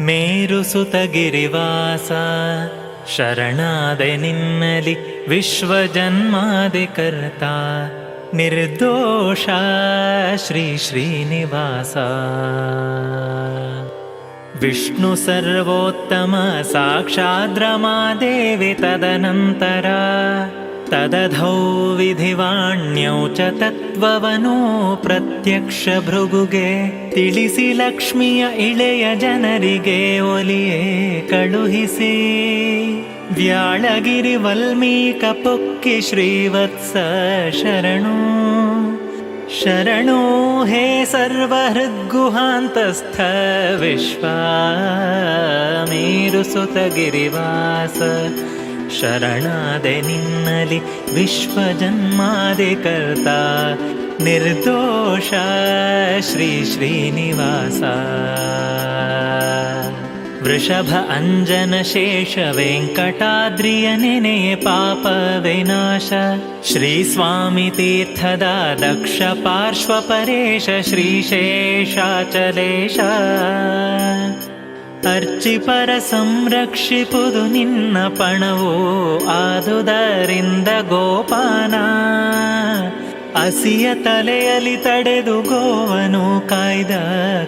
ಮೇರುಸುತಗಿರಿವಾಸ ಶರಣಾದೆ ನಿನ್ನಲಿ ವಿಶ್ವಜನ್ಮಾದಿ ಕರ್ತ, ನಿರ್ದೋಷ ಶ್ರೀ ಶ್ರೀನಿವಾಸ. ವಿಷ್ಣು ಸರ್ವೋತ್ತಮ ಸಾಕ್ಷಾದ್ರಮಾದೇವಿ ತದನಂತರ, ತದಧೌ ವಿಧಿವಾಣ್ಯೌ ಚ ತತ್ವವನೋ ಪ್ರತ್ಯಕ್ಷ ಭೃಗುಗೆ ತಿಳಿಸಿ ಲಕ್ಷ್ಮಿಯ ಇಳೆಯ ಜನರಿಗೆ ಒಲಿಯೇ ಕಳುಹಿಸಿ. ವ್ಯಾಳಗಿರಿ ವಲ್ಮೀಕ ಪೊಕ್ಕಿ ಶ್ರೀವತ್ಸ ಶರಣು. ಶರಣೋ ಹೇ ಸರ್ವಹೃದ್ಗುಹಾಂತಸ್ಥ ಗಿರಿವಾಸ ಶರಣಾದೆ ನಿನ್ನಲಿ ವಿಶ್ವಜನ್ಮಾದಿ ಕರ್ತ. निर्दोष श्रीश्रीनिवास वृषभ अञ्जनशेषवेङ्कटाद्रियनिने पापविनाश श्रीस्वामितीर्थदा दक्ष पार्श्वपरेश श्रीशेषाचलेश अर्चिपरसंरक्षिपुदु निन्न पणवो आदु गोपाना। ಅಸಿಯ ತಲೆಯಲ್ಲಿ ತಡೆದು ಗೋವನು ಕಾಯ್ದ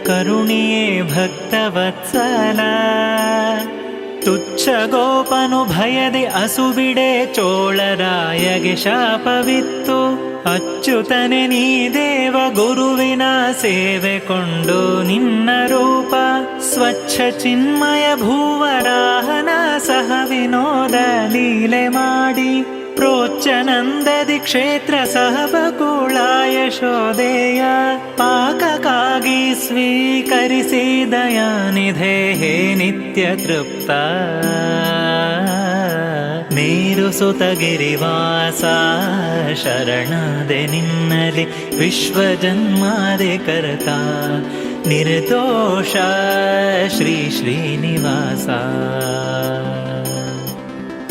ಕರುಣಿಯೇ ಭಕ್ತವತ್ಸಲ ತುಚ್ಛ ಗೋಪನು ಭಯದೆ ಅಸುಬಿಡೆ ಚೋಳರಾಯಗೆ ಶಾಪವಿತ್ತು. ಅಚ್ಚುತನೆ ನೀ ದೇವ ಗುರುವಿನ ಸೇವೆ ಕೊಂಡು ನಿನ್ನ ರೂಪ. ಸ್ವಚ್ಛ ಚಿನ್ಮಯ ಭೂವರಾಹನ ಸಹ ವಿನೋದ ಲೀಲೆ ಮಾಡಿ. ಪ್ರೋಚ್ಚನಂದದಿ ಕ್ಷೇತ್ರ ಸಹ ಬಕುಳ ಯಶೋದೆಯ ಪಾಕಕ್ಕಾಗಿ ಸ್ವೀಕರಿಸಿ ದಯಾನಿಧೆ, ಹೇ ನಿತ್ಯ ತೃಪ್ತ. ನೀರು ಸುತಗಿರಿವಾಸ, ಶರಣದೆ ನಿನ್ನಲಿ ವಿಶ್ವಜನ್ಮಾದೆ ಕರ್ತ. ನಿರ್ದೋಷ ಶ್ರೀ ಶ್ರೀನಿವಾಸ.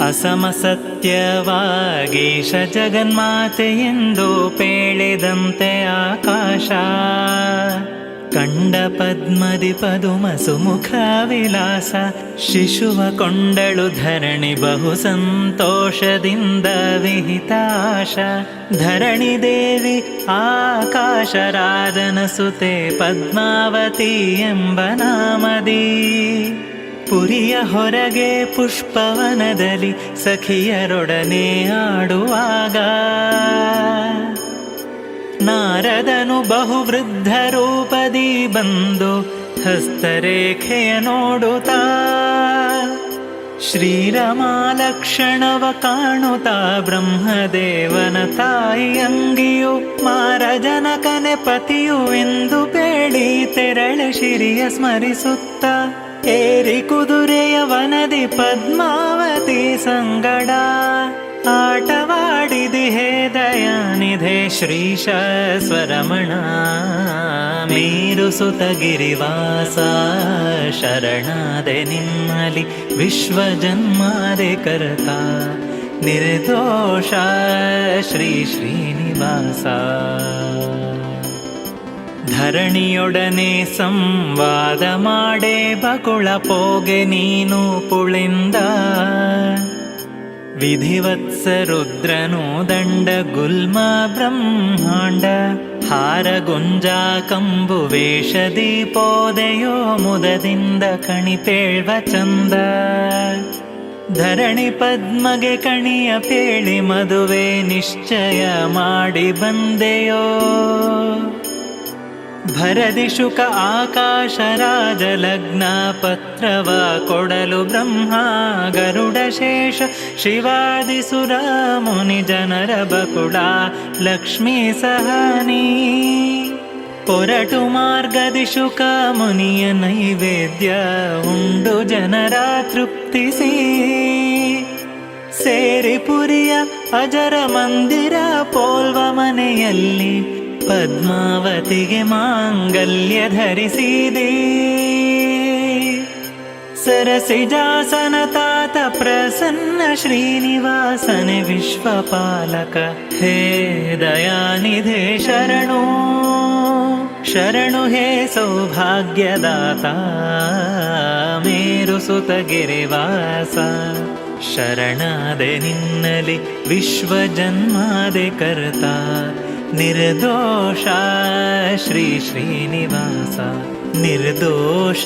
ಅಸಮಸತ್ಯವಾಗೀಶ ಜಗನ್ಮಾತೆಯೆಂದು ಪೇಳಿದಂತೆ ಆಕಾಶ. ಕಂಡ ಪದ್ಮದಿ ಪದುಮ ಸುಮುಖ ವಿಲಾಸ. ಶಿಶುವ ಕೊಂಡಳು ಧರಣಿ ಬಹು ಸಂತೋಷದಿಂದ ವಿಹಿತಾಶ. ಧರಣಿ ದೇವಿ ಆಕಾಶ ರಾಜನ ಸುತೆ ಪದ್ಮಾವತಿ ಎಂಬ ನಾಮದಿ. ಪುರಿಯ ಹೊರಗೆ ಪುಷ್ಪವನದಲ್ಲಿ ಸಖಿಯರೊಡನೆ ಆಡುವಾಗ ನಾರದನು ಬಹುವೃದ್ಧ ರೂಪದಿ ಬಂದು ಹಸ್ತರೇಖೆಯ ನೋಡುತ್ತಾ ಶ್ರೀರಮಾಲಕ್ಷಣವ ಕಾಣುತ್ತಾ ಬ್ರಹ್ಮದೇವನ ತಾಯಿ ಅಂಗಿಯು ಮಾರಜನಕನೆ ಪತಿಯು ಎಂದು ಬೇಡಿ ತೆರಳೆ ಶಿರಿಯ ಸ್ಮರಿಸುತ್ತ ಏರಿ ಕುದುರೆಯ ವನದಿ ಪದ್ಮಾವತಿ ಸಂಗಡ. ಆಟವಾಡಿದಿ ಹೇ ದಯಾನಿಧೆ ಶ್ರೀಶ ಸ್ವರಮಣ ಮೀರು ಸುತಗಿರಿವಾಸ ಶರಣಾದೆ ನಿಮ್ಮಲಿ ವಿಶ್ವ ಜನ್ಮಾದೆ ಕರ್ತ. ನಿರ್ದೋಷ ಶ್ರೀ ಶ್ರೀನಿವಾಸ. ಧರಣಿಯೊಡನೆ ಸಂವಾದ ಮಾಡೇ ಬಕುಳ ಪೋಗೆ ನೀನು ಪುಳಿಂದ. ವಿಧಿವತ್ಸ ರುದ್ರನು ದಂಡ ಗುಲ್ಮ ಬ್ರಹ್ಮಾಂಡ. ಹಾರ ಗುಂಜಾ ಕಂಬು ವೇಷ ದೀಪೋದಯೋ ಮುದದಿಂದ ಕಣಿಪೇಳ್ವ ಚಂದ. ಧರಣಿ ಪದ್ಮಗೆ ಕಣಿಯ ಪೇಳಿ ಮದುವೆ ನಿಶ್ಚಯ ಮಾಡಿ ಬಂದೆಯೋ. ಭರದಿ ಶುಕ ಆಕಾಶ ರಾಜ ಲಗ್ನ ಪತ್ರವ ಕೊಡಲು ಬ್ರಹ್ಮ ಗರುಡ ಶೇಷ ಶಿವಾದಿ ಸುರ ಮುನಿ ಜನರ ಬಕುಳ ಲಕ್ಷ್ಮೀ ಸಹನಿ. ಪೊರಟು ಮಾರ್ಗದಿ ಶುಕ ಮುನಿಯ ನೈವೇದ್ಯ ಉಂಡು ಜನರ ತೃಪ್ತಿಸಿ ಸೇರಿ ಪುರಿಯ ಅಜರ ಮಂದಿರ ಪೋಲ್ವ ಮನೆಯಲ್ಲಿ ಪದ್ಮಾವತಿಗೆ ಮಾಂಗಲ್ಯ ಧರಿಸಿದೆ. ಸರಸಿಜಾಸನ ತಾತ ಪ್ರಸನ್ನ ಶ್ರೀನಿವಾಸನೆ ವಿಶ್ವಪಾಲಕ. ಹೇ ದಯಾನಿಧೆ ಶರಣೋ. ಶರಣು, ಹೇ ಸೌಭಾಗ್ಯದಾತ. ಮೇರು ಸುತಗಿರಿವಾಸ. ಶರಣಾದೆ ನಿನ್ನಲಿ ವಿಶ್ವ ಜನ್ಮಾದೆ ಕರ್ತ ನಿರ್ದೋಷ ಶ್ರೀ ಶ್ರೀನಿವಾಸ. ನಿರ್ದೋಷ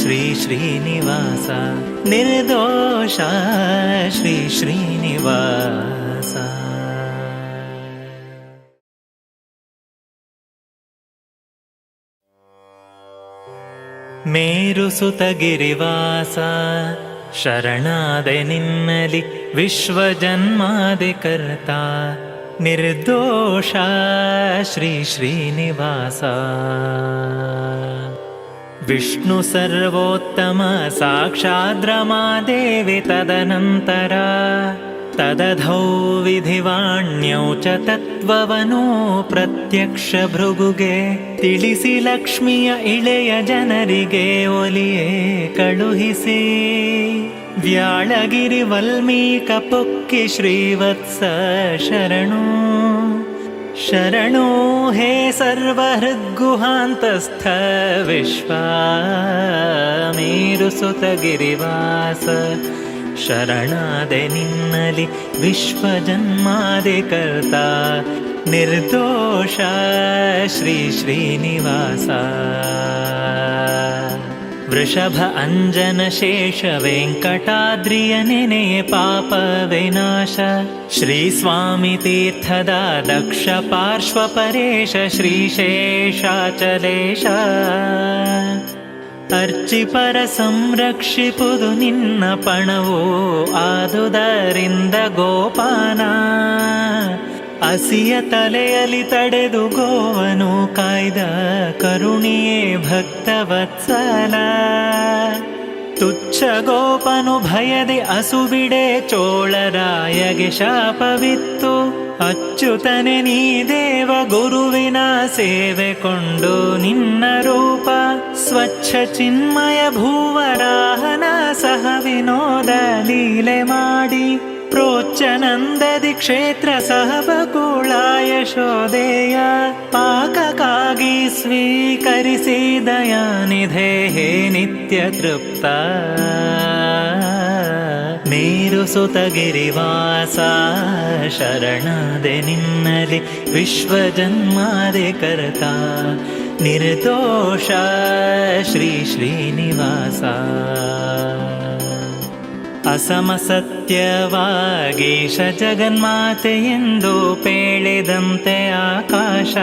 ಶ್ರೀ ಶ್ರೀನಿವಾಸ. ನಿರ್ದೋಷ ಶ್ರೀ ಶ್ರೀನಿವಾಸ. ಮೇರು ಶ್ರೀ ಶ್ರೀನಿವಾಸ. ವಿಷ್ಣು ಸರ್ವೋತ್ತಮ ಸಾಕ್ಷಾದ್ರಮಾದೇವಿ ತದನಂತರ ತದಧೌ ವಿಧಿವಾಣ್ಯೌ ಚ ತತ್ವವನು ಪ್ರತ್ಯಕ್ಷ ಭೃಗುಗೆ ತಿಳಿಸಿ ಲಕ್ಷ್ಮಿಯ ಇಳೆಯ ಜನರಿಗೆ ಒಲಿಯೇ ಕಳುಹಿಸಿ. ಪೊಕ್ಕಿ ಶ್ರೀವತ್ಸ ಶರಣು. ಶರಣೋ ಹೇ ಸರ್ವಹೃದ್ಗುಹಾಂತಸ್ಥ ವಿಶ್ವಾಮೇರು ಸುತಗಿರಿವಾಸ. ಶರಣಾದೆ ನಿನ್ನಲಿ ವಿಶ್ವ ಜನ್ಮಾದೆ ಕರ್ತ ನಿರ್ದೋಷ ಶ್ರೀ ಶ್ರೀನಿವಾಸ. ವೃಷಭ ಅಂಜನ ಶೇಷ ವೆಂಕಟಾದ್ರಿಯ ನೆನೆಯ ಪಾಪ ವಿನಾಶ ಶ್ರೀ ಸ್ವಾಮಿ ತೀರ್ಥದ ದಕ್ಷ ಪಾರ್ಶ್ವ ಪರೇಶ ಶ್ರೀಶೇಷಾಚಲೇಶ ಅರ್ಚಿಪರ ಸಂರಕ್ಷಿಪುದು ನಿನ್ನ ಪಣವೋ ಆದುದರಿಂದ ಗೋಪಾನ. ಅಸಿಯ ತಲೆಯಲ್ಲಿ ತಡೆದು ಗೋವನು ಕಾಯ್ದ ಕರುಣಿಯೇ ಭಕ್ತವತ್ಸಲ ತುಚ್ಛ ಗೋಪನು ಭಯದೆ ಅಸುಬಿಡೆ ಚೋಳರಾಯಗೆ ಶಾಪವಿತ್ತು. ಅಚ್ಚುತನೆ ನೀ ದೇವ ಗುರುವಿನ ಸೇವೆ ಕೊಂಡು ನಿನ್ನ ರೂಪ. ಸ್ವಚ್ಛ ಚಿನ್ಮಯ ಭೂವರಾಹನ ಸಹ ವಿನೋದ ಲೀಲೆ ಮಾಡಿ. ಪ್ರೋಚ್ಚನಂದದಿ ಕ್ಷೇತ್ರ ಸಹ ಯಶೋದೆಯ ಶೋದೆಯ ಪಾಕಕ್ಕಾಗಿ ಸ್ವೀಕರಿಸಿ ದಯಾನಿಧೆ ಹೇ ನಿತ್ಯ ತೃಪ್ತ. ನೀರು ಸುತಗಿರಿವಾಸ ಶರಣದೆ ನಿನ್ನಲಿ ವಿಶ್ವ ಜನ್ಮಾದೆ ಕರ್ತ. ನಿರ್ದೋಷ ಶ್ರೀ ಶ್ರೀನಿವಾಸ. ಅಸಮಸತ್ಯವಾಗೀಶ ಜಗನ್ಮಾತೆಯೆಂದು ಪೇಳಿದಂತೆ ಆಕಾಶ.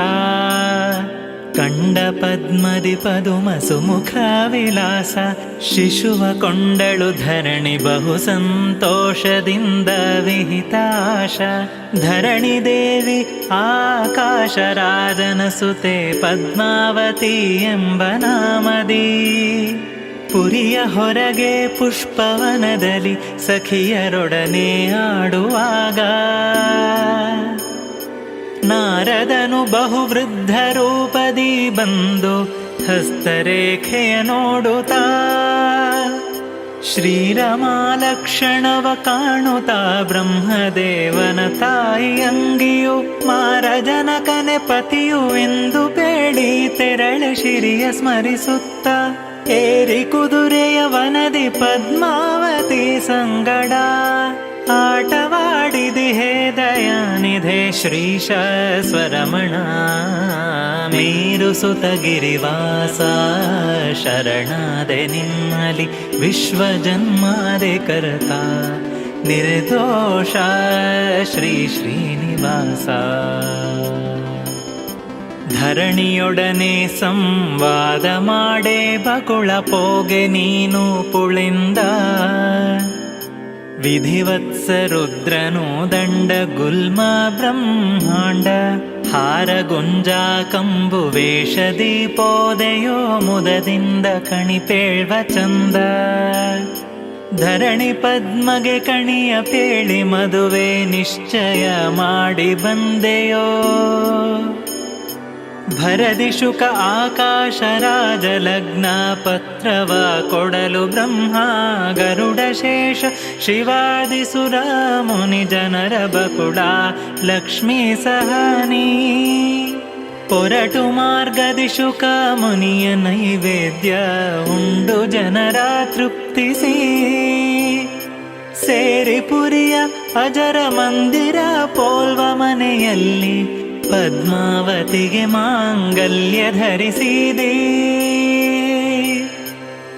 ಕಂಡ ಪದ್ಮದಿ ಪದುಮ ಸುಮುಖ ವಿಲಾಸ ಶಿಶುವ ಕೊಂಡಳು ಧರಣಿ ಬಹು ಸಂತೋಷದಿಂದ ವಿಹಿತಾಶ. ಧರಣಿ ದೇವಿ ಆಕಾಶ ರಾಜನ ಸುತೆ ಪದ್ಮಾವತಿ ಎಂಬ ನಾಮದಿ. ಪುರಿಯ ಹೊರಗೆ ಪುಷ್ಪವನದಲ್ಲಿ ಸಖಿಯರೊಡನೆ ಆಡುವಾಗ ನಾರದನು ಬಹು ವೃದ್ಧ ರೂಪದಿ ಬಂದು ಹಸ್ತರೇಖೆಯ ನೋಡುತ್ತಾ ಶ್ರೀರಾಮ ಲಕ್ಷಣವ ಕಾಣುತ್ತಾ ಬ್ರಹ್ಮದೇವನ ತಾಯಿ ಅಂಗಿಯು ಮಾರಜನಕನೆ ಪತಿಯು ಎಂದು ಬೇಡಿ ತೆರಳೆ ಶಿರಿಯ ಸ್ಮರಿಸುತ್ತ ಏರಿ ಕುದುರೆಯ ವನದಿ ಪದ್ಮಾವತಿ ಸಂಗಡ. ಆಟವಾಡಿದಿ ಹೇ ದಯಾನಿಧೆ ಶ್ರೀ ಸ್ವರಮಣ ಮೇರು ಸುತಗಿರಿವಾಸ ಶರಣಾದೆ ನಿಮ್ಮಲಿ ವಿಶ್ವ ಜನ್ಮಾದೆ ಕರತ. ನಿರ್ದೋಷ ಶ್ರೀ ಶ್ರೀನಿವಾಸ. ಧರಣಿಯೊಡನೆ ಸಂವಾದ ಮಾಡೇ ಬಕುಳ ಪೋಗೆ ನೀನು ಪುಳಿಂದ. ವಿಧಿವತ್ಸ ರುದ್ರನು ದಂಡ ಗುಲ್ಮ ಬ್ರಹ್ಮಾಂಡ. ಹಾರ ಗುಂಜಾ ಕಂಬು ವೇಷ ದೀಪೋದಯೋ ಮುದದಿಂದ ಕಣಿಪೇಳ್ವ ಚಂದ. ಧರಣಿ ಪದ್ಮಗೆ ಕಣಿಯ ಪೇಳಿ ಮದುವೆ ನಿಶ್ಚಯ ಮಾಡಿ ಬಂದೆಯೋ. ಭರದಿ ಶುಕ ಆಕಾಶ ರಾಜ ಲಗ್ನ ಪತ್ರವ ಕೊಡಲು ಬ್ರಹ್ಮ ಗರುಡ ಶೇಷ ಶಿವಾದಿ ಸುರ ಮುನಿ ಜನರ ಬಕುಡ ಲಕ್ಷ್ಮೀ ಸಹನಿ. ಪೊರಟು ಮಾರ್ಗದಿಶುಕ ಮುನಿಯ ನೈವೇದ್ಯ ಉಂಡು ಜನರ ತೃಪ್ತಿಸಿ ಸೇರಿ ಪುರಿಯ ಅಜರ ಮಂದಿರ ಪೋಲ್ವ ಮನೆಯಲ್ಲಿ ಪದ್ಮಾವತಿಗೆ ಮಾಂಗಲ್ಯ ಧರಿಸಿದೆ.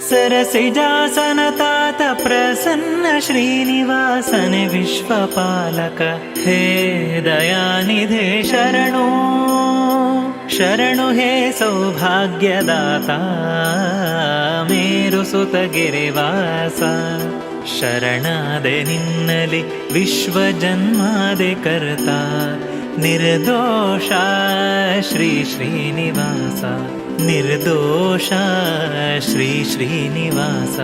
ಸರಸಿಜಾಸನ ತಾತ ಪ್ರಸನ್ನ ಶ್ರೀನಿವಾಸನೆ ವಿಶ್ವಪಾಲಕ. ಹೇ ದಯಾನಿಧೆ ಶರಣು. ಶರಣು, ಹೇ ಸೌಭಾಗ್ಯದಾತ. ಮೇರು ಸುತಗಿರಿವಾಸ. ಶರಣಾದೆ ನಿನ್ನಲಿ ನಿರ್ದೋಷ ಶ್ರೀ ಶ್ರೀನಿವಾಸ. ನಿರ್ದೋಷ ಶ್ರೀ ಶ್ರೀನಿವಾಸ.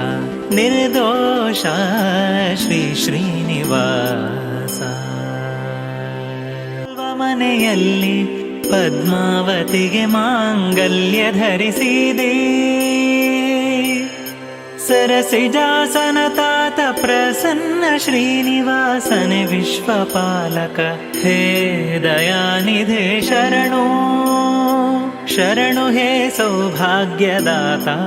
ನಿರ್ದೋಷ ಶ್ರೀ ಶ್ರೀನಿವಾಸ. ಮನೆಯಲ್ಲಿ ಪದ್ಮಾವತಿಗೆ ಮಾಂಗಲ್ಯ ಧರಿಸಿದೆ. ಸರಸಿಜಾಸನ प्रसन्न श्रीनिवासन विश्वपालक। हे दयानिधे शरणो। शरणु हे सौभाग्यदाता।